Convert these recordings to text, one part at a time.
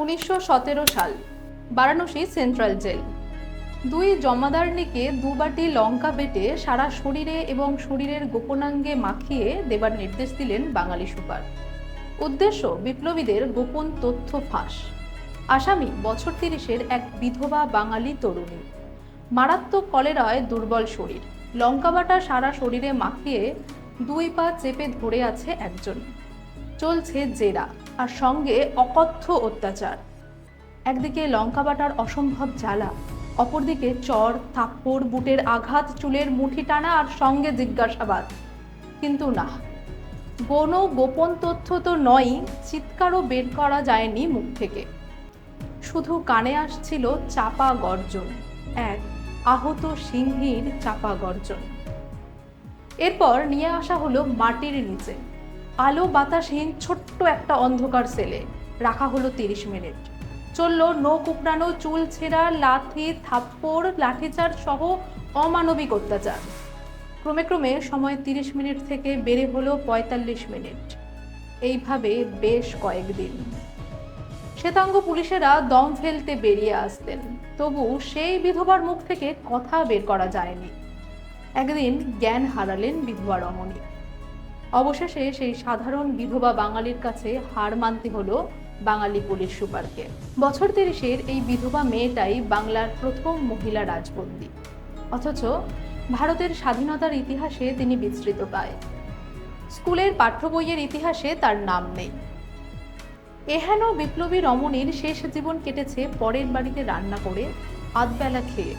উনিশশো সতেরো সাল, বারাণসী সেন্ট্রাল জেল। দুই জমাদারনিকে দুবাটি লঙ্কা বেটে সারা শরীরে এবং শরীরের গোপনাঙ্গে মাখিয়ে দেবার নির্দেশ দিলেন বাঙালি সুপার। উদ্দেশ্য, বিপ্লবীদের গোপন তথ্য ফাঁস। আসামি, বছর তিরিশের এক বিধবা বাঙালি তরুণী। মারাত্মক কলেরায় দুর্বল শরীর। লঙ্কা বাটা সারা শরীরে মাখিয়ে দুই পা চেপে ধরে আছে একজন। চলছে জেরা। আর সঙ্গে অকথ্য অত্যাচার। একদিকে লঙ্কা বাটার অসম্ভব জ্বালা, অপরদিকে চর, থাপ্পড়, বুটের আঘাত, চুলের মুঠি টানা আর সঙ্গে জিজ্ঞাসাবাদ। কিন্তু না, কোনো গোপন তথ্য তো নয়ই, চিৎকারও বের করা যায়নি মুখ থেকে। শুধু কানে আসছিল চাপা গর্জন, এক আহত সিংহীর চাপা গর্জন। এরপর নিয়ে আসা হলো মাটির নিচে। আলো বাতাসহীন ছোট্ট একটা অন্ধকার সেলে রাখা হলো তিরিশ মিনিট। চলল নখ উপড়ানো, চুল ছেঁড়া, লাথি, থাপ্পড়, লাঠিচার্জ সহ অমানবিক অত্যাচার। ক্রমে ক্রমে সময় তিরিশ মিনিট থেকে বেড়ে হলো পঁয়তাল্লিশ মিনিট। এইভাবে বেশ কয়েকদিন। শ্বেতাঙ্গ পুলিশেরা দম ফেলতে বেরিয়ে আসতেন। তবু সেই বিধবার মুখ থেকে কথা বের করা যায়নি। একদিন জ্ঞান হারালেন বিধবা রমণী। অবশেষে সেই সাধারণ বিধবা বাঙালির কাছে হার মানতে হলো বাঙালি পুলিশ সুপারকে। বছর তিরিশের এই বিধবা মেয়েটাই বাংলার প্রথম মহিলা রাজবন্দী। অথচ ভারতের স্বাধীনতার ইতিহাসে তিনি বিস্তৃত পায়। স্কুলের পাঠ্য বইয়ের ইতিহাসে তার নাম নেই। এহেন বিপ্লবী রমণীর শেষ জীবন কেটেছে পরের বাড়িতে রান্না করে, আধবেলা খেয়ে।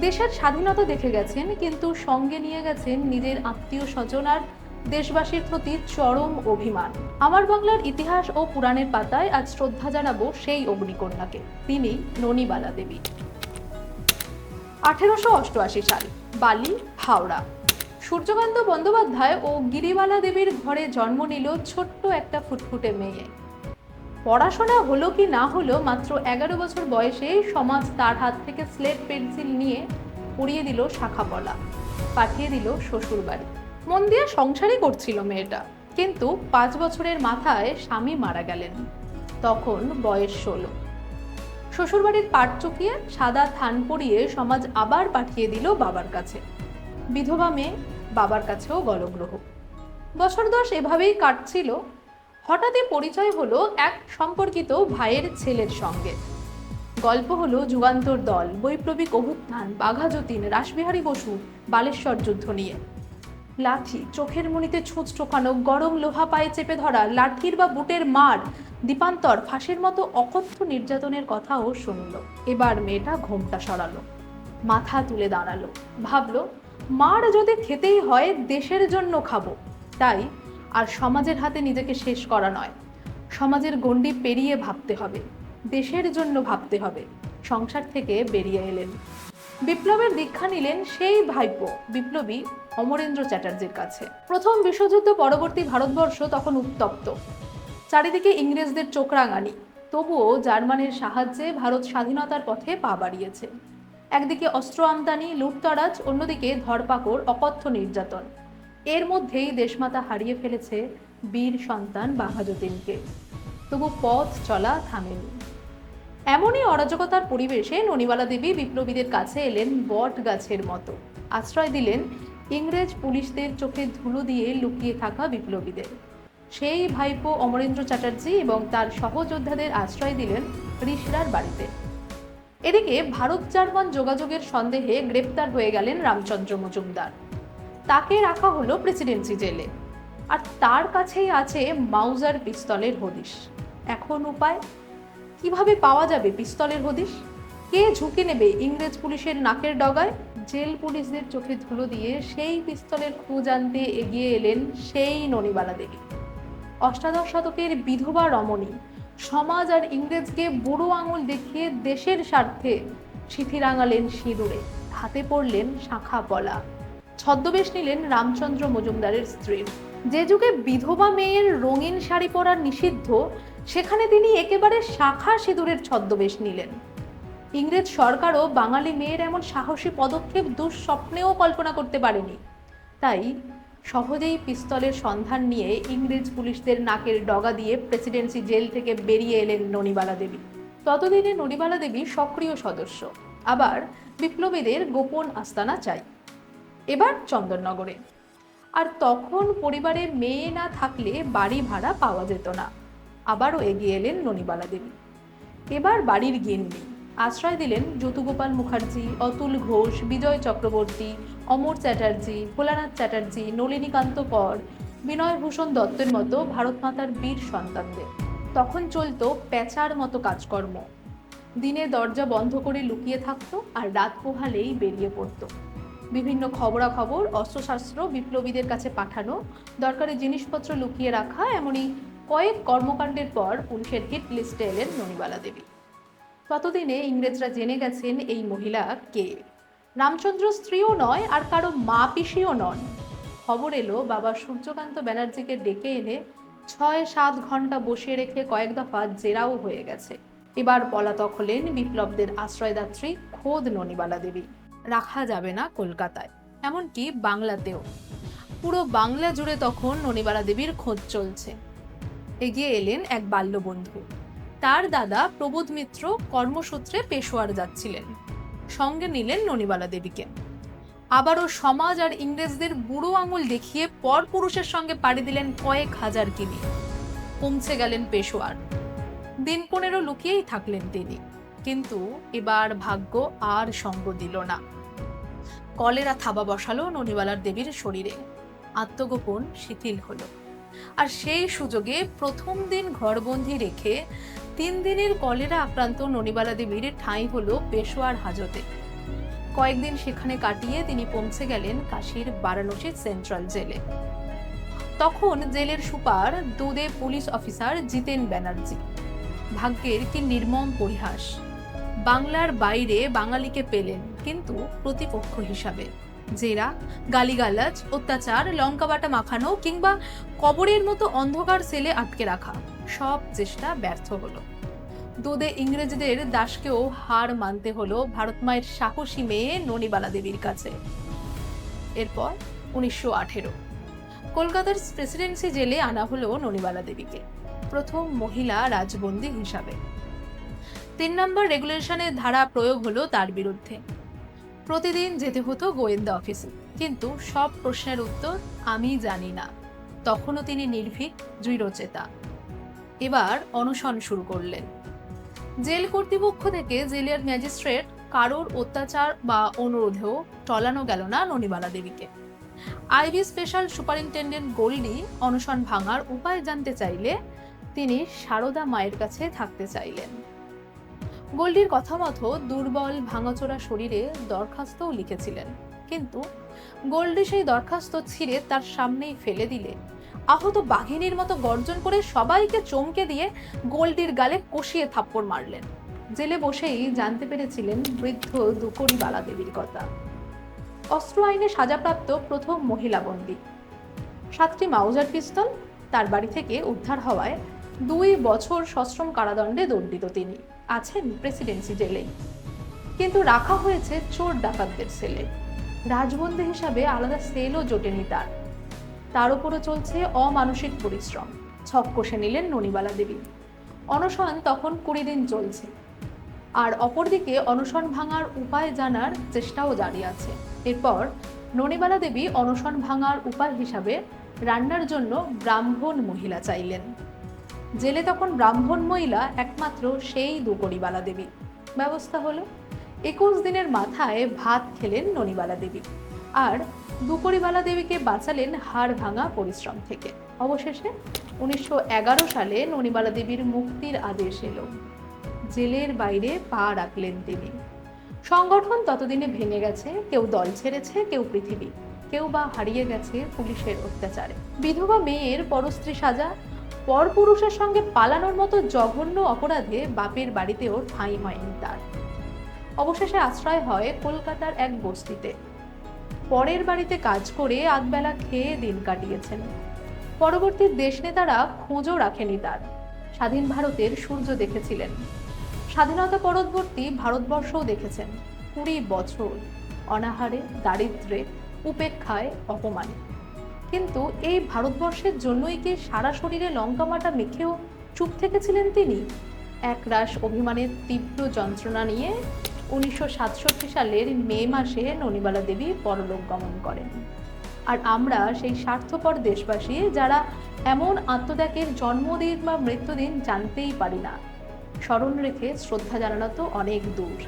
দেশের স্বাধীনতা দেখে গেছেন, কিন্তু সঙ্গে নিয়ে গেছেন নিজের আত্মীয় স্বজন আর দেশবাসীর প্রতি চরম অভিমান। আমার বাংলার ইতিহাস ও পুরাণের পাতায় আজ শ্রদ্ধা জানাব সেই অগ্নিকন্যাকে। তিনি ননিবালা দেবী। আঠেরোশো অষ্টআশি সাল, বালি, হাওড়া। সূর্যকান্ত বন্দ্যোপাধ্যায় ও গিরিবালা দেবীর ঘরে জন্ম নিল ছোট্ট একটা ফুটফুটে মেয়ে। পড়াশোনা হলো কি না হলো মাত্র এগারো বছর বয়সে সমাজ তার হাত থেকে স্লেট পেন্সিল নিয়ে পড়িয়ে দিল শাখা পলা পাঠিয়ে দিল শ্বশুর বাড়ি মন দিয়ে সংসারই করছিল মেয়েটা। কিন্তু পাঁচ বছরের মাথায় স্বামী মারা গেলেন। তখন বয়স ষোলো। শ্বশুরবাড়ির পাট চুকিয়ে সাদা থান পরিয়ে সমাজ আবার পাঠিয়ে দিল বাবার কাছে। বিধবা মেয়ে বাবার কাছেও গলগ্রহ। বছর দশ এভাবেই কাটছিল। হঠাৎই পরিচয় হলো এক সম্পর্কিত ভাইয়ের ছেলের সঙ্গে। গল্প হলো যুগান্তর দল, বৈপ্লবিক অভ্যুত্থান, বাঘা যতীন, রাসবিহারী বসু, বালেশ্বর যুদ্ধ নিয়ে। লাঠি, চোখের মনিতে ছুঁচ টোকানো গরম লোহা পায়ে চেপে ধরা, লাঠির বা বুটের মার। দীপান্তর ফাঁসির মতো অকথ্য নির্যাতনের কথাও শুনল। এবার মেয়েটা ঘোমটা সরালো, মাথা তুলে দাঁড়াল। ভাবলো, মার যদি খেতেই হয়, দেশের জন্য খাব। তাই আর সমাজের হাতে নিজেকে শেষ করা নয়। সমাজের গণ্ডি পেরিয়ে ভাবতে হবে, দেশের জন্য ভাবতে হবে। সংসার থেকে বেরিয়ে এলেন। বিপ্লবের দীক্ষা নিলেন সেই ভাইপো, বিপ্লবী অমরেন্দ্র চ্যাটার্জির কাছে। প্রথম বিশ্বযুদ্ধ পরবর্তী ভারতবর্ষ তখন উত্তপ্ত। চারিদিকে ইংরেজদের চোখ রাঙানি, তবুও জার্মানির সাহায্যে ভারত স্বাধীনতার পথে পা বাড়িয়েছে। একদিকে অস্ত্র আমদানি, লুটতরাজ, অন্যদিকে ধরপাকড়, অকথ্য নির্যাতন। এর মধ্যেই দেশমাতা হারিয়ে ফেলেছে বীর সন্তান বাঘাযতীনকে তবু পথ চলা থামেনি। এমনই অরাজকতার পরিবেশে ননিবালা দেবী বিপ্লবীদের কাছে এলেন বট গাছের মতো। আশ্রয় দিলেন ইংরেজ পুলিশদের চোখে ধুলো দিয়ে লুকিয়ে থাকা বিপ্লবীদের। সেই ভাইপো অমরেন্দ্র চ্যাটার্জি এবং তার সহযোদ্ধাদের আশ্রয় দিলেন ঋষরার বাড়িতে। এদিকে ভারত জার্মান যোগাযোগের সন্দেহে গ্রেপ্তার হয়ে গেলেন রামচন্দ্র মজুমদার। তাকে রাখা হলো প্রেসিডেন্সি জেলে। আর তার কাছেই আছে মাউজার পিস্তলের হদিশ। এখন উপায়? কীভাবে পাওয়া যাবে পিস্তলের হদিশ? কে ঝুঁকে নেবে ইংরেজ পুলিশের নাকের ডগায়? জেল পুলিশদের চোখে ধুলো দিয়ে সেই পিস্তলের খোঁজ আনতে এগিয়ে এলেন সেই ননিবালা দেবী। অষ্টাদশ শতকের বিধবা রমণী, সমাজ আর ইংরেজকে বুড়ো আঙুল দেখিয়ে দেশের স্বার্থে সিথি রাঙালেন সিঁদুরে, হাতে পড়লেন শাখা পলা ছদ্মবেশ নিলেন রামচন্দ্র মজুমদারের স্ত্রীর। যে যুগে বিধবা মেয়ের রঙিন শাড়ি পরা নিষিদ্ধ সেখানে তিনি একেবারে শাখা সিঁদুরের ছদ্মবেশ নিলেন। ইংরেজ সরকারও বাঙালি মেয়ের এমন সাহসী পদক্ষেপ দুঃস্বপ্নেও কল্পনা করতে পারেনি। তাই সহজেই পিস্তলের সন্ধান নিয়ে ইংরেজ পুলিশদের নাকের ডগা দিয়ে প্রেসিডেন্সি জেল থেকে বেরিয়ে এলেন ননিবালা দেবী। ততদিনে ননিবালা দেবী সক্রিয় সদস্য। আবার বিপ্লবীদের গোপন আস্তানা চাই। এবার চন্দননগরে। আর তখন পরিবারে মেয়ে না থাকলে বাড়ি ভাড়া পাওয়া যেত না। আবারও এগিয়ে এলেন ননিবালা দেবী। এবার বাড়ির গিন্নি আশ্রয় দিলেন যতুগোপাল মুখার্জি, অতুল ঘোষ, বিজয় চক্রবর্তী, অমর চ্যাটার্জি, ভোলানাথ চ্যাটার্জি, নলিনীকান্ত কর, বিনয়ভূষণ দত্তের মতো ভারত মাতার বীর সন্তানদের। তখন চলত প্যাচার মতো কাজকর্ম। দিনে দরজা বন্ধ করে লুকিয়ে থাকত আর রাত পোহালেই বেরিয়ে পড়তো। বিভিন্ন খবরাখবর, অস্ত্রশাস্ত্র বিপ্লবীদের কাছে পাঠানো, দরকারি জিনিসপত্র লুকিয়ে রাখা, এমনই কয়েক কর্মকাণ্ডের পর পুলিশের হিট লিস্টে এলেন ননিবালা দেবী। ততদিনে ইংরেজরা জেনে গেছেন এই মহিলা কে। রামচন্দ্র স্ত্রীও নয় আর কারও মা পিসিও নন। খবর এলো বাবা সূর্যকান্ত ব্যানার্জিকে ডেকে এনে ছয় সাত ঘণ্টা বসিয়ে রেখে কয়েক দফা জেরাও হয়ে গেছে। এবার পলাতক হলেন বিপ্লবদের আশ্রয়দাত্রী খোদ ননিবালা দেবী। রাখা যাবে না কলকাতায়, এমনকি বাংলাতেও। পুরো বাংলা জুড়ে তখন ননিবালা দেবীর খোঁজ চলছে। এগিয়ে এলেন এক বাল্যবন্ধু। তার দাদা প্রবোধ মিত্র কর্মসূত্রে পেশোয়ার যাচ্ছিলেন। সঙ্গে নিলেন ননিবালা দেবীকে। আবারও সমাজ আর ইংরেজদের বুড়ো আঙুল দেখিয়ে পর পুরুষের সঙ্গে পাড়ি দিলেন কয়েক হাজার কিমি পৌঁছে গেলেন পেশোয়ার। দিন পনেরো লুকিয়েই থাকলেন তিনি। কিন্তু এবার ভাগ্য আর সঙ্গ দিল না। কলেরা থাবা বসালো ননিবালার দেবীর শরীরে। আত্মগোপন শিথিল হলো। আর সেই সুযোগে প্রথম দিন ঘরবন্দি রেখে তিন দিনের কলেরা আক্রান্ত ননিবালা দেবীর ঠাঁই হলো পেশোয়ার হাজতে। কয়েকদিন সেখানে কাটিয়ে তিনি পৌঁছে গেলেন কাশীর বারাণসী সেন্ট্রাল জেলে। তখন জেলের সুপার দুদে পুলিশ অফিসার জিতেন ব্যানার্জি। ভাগ্যের কি নির্মম পরিহাস। বাংলার বাইরে বাঙালিকে পেলেন কিন্তু প্রতিপক্ষ হিসাবে। জেরা, গালিগালাজ, অত্যাচার, লঙ্কাবাটা মাখানো কিংবা কবরের মতো অন্ধকার সেলে আটকে রাখা, সব চেষ্টা ব্যর্থ হলো। দুদে ইংরেজদের দাসকেও হার মানতে হলো ভারত মায়ের সাহসী মেয়ে ননিবালা দেবীর কাছে। এরপর উনিশশো আঠেরো। কলকাতার প্রেসিডেন্সি জেলে আনা হলো ননিবালা দেবীকে, প্রথম মহিলা রাজবন্দী হিসাবে। তিন নম্বর রেগুলেশনের ধারা প্রয়োগ হলো তার বিরুদ্ধে। প্রতিদিন যেতে হতো গোয়েন্দা অফিসে। কিন্তু সব প্রশ্নের উত্তর আমি জানি না। তখনও তিনি নির্ভীক, দৃঢ়চেতা। এবার অনশন শুরু করলেন। জেল কর্তৃপক্ষ থেকে জেলের ম্যাজিস্ট্রেট কারোর অত্যাচার বা অনুরোধেও টলানো গেল না ননিবালা দেবীকে। আইবি স্পেশাল সুপারিনটেন্ডেন্ট গোল্ডি অনশন ভাঙার উপায় জানতে চাইলে তিনি সারদা মায়ের কাছে থাকতে চাইলেন। গোল্ডির কথা মতো দুর্বল, ভাঙাচোরা শরীরে দরখাস্তও লিখেছিলেন। কিন্তু গোল্ডি সেই দরখাস্ত ছিঁড়ে তার সামনেই ফেলে দিলে। আহত বাঘিনীর মতো গর্জন করে সবাইকে চমকে দিয়ে গোল্ডির গালে কষিয়ে থাপ্পড় মারলেন। জেলে বসেই জানতে পেরেছিলেন বৃদ্ধ দুকরি বালা দেবীর কথা। অস্ত্র আইনে সাজাপ্রাপ্ত প্রথম মহিলা বন্দী। সাতটি মাউজার পিস্তল, তার বাড়ি থেকে উদ্ধার হওয়ায় দুই বছর সশ্রম কারাদণ্ডে দণ্ডিত তিনি। আছেন প্রেসিডেন্সি জেলেই কিন্তু রাখা হয়েছে চোর ডাকাতদের সেলে। রাজবন্দী হিসাবে আলাদা সেলও জোটেনি তার। তার উপরও চলছে অমানসিক পরিশ্রম। ছক কষে নিলেন ননিবালা দেবী। অনশন তখন কুড়ি দিন চলছে। আর অপরদিকে অনশন ভাঙার উপায় জানার চেষ্টাও জারি আছে। এরপর ননিবালা দেবী অনশন ভাঙার উপায় হিসাবে রান্নার জন্য ব্রাহ্মণ মহিলা চাইলেন। জেলে তখন ব্রাহ্মণ মহিলা একমাত্র সেই দুকড়িবালা দেবী। ব্যবস্থা হলো, একুশ দিনের মাথায় ভাত খেলেন ননিবালা দেবী আর দুকড়িবালা দেবীকে বাঁচালেন হাড় ভাঙা পরিশ্রম থেকে। অবশেষে উনিশশো এগারো সালে ননিবালা দেবীর মুক্তির আদেশ এলো। জেলের বাইরে পা রাখলেন তিনি। সংগঠন ততদিনে ভেঙে গেছে, কেউ দল ছেড়েছে, কেউ পৃথিবী। কেউ বা হারিয়ে গেছে পুলিশের অত্যাচারে। বিধবা মেয়ের পরস্ত্রী সাজা পরপুরুষের সঙ্গে পালানোর মতো জঘন্য অপরাধে বাপের বাড়িতেও ঠাঁই হয়নি তার অবশেষে আশ্রয় হয় কলকাতার এক বস্তিতে। পরের বাড়িতে কাজ করে আধবেলা খেয়ে দিন কাটিয়েছেন। পরবর্তী দেশ নেতারা খোঁজও রাখেনি তার। স্বাধীন ভারতের সূর্য দেখেছিলেন। স্বাধীনতা পরবর্তী ভারতবর্ষও দেখেছেন। কুড়ি বছর অনাহারে, দারিদ্রে, উপেক্ষায় অপমানে কিন্তু এই ভারতবর্ষের জন্যই কি সারা শরীরে লঙ্কা মাটা মেখেও চুপ থেকেছিলেন তিনি? একরাশ অভিমানের তীব্র যন্ত্রণা নিয়ে উনিশশো সাতষট্টি সালের মে মাসে ননিবালা দেবী পরলোক গমন করেন। আর আমরা সেই স্বার্থপর দেশবাসী যারা এমন আত্মত্যাগের জন্মদিন বা মৃত্যুদিন জানতেই পারি না। স্মরণ রেখে শ্রদ্ধা জানানো তো অনেক দূর।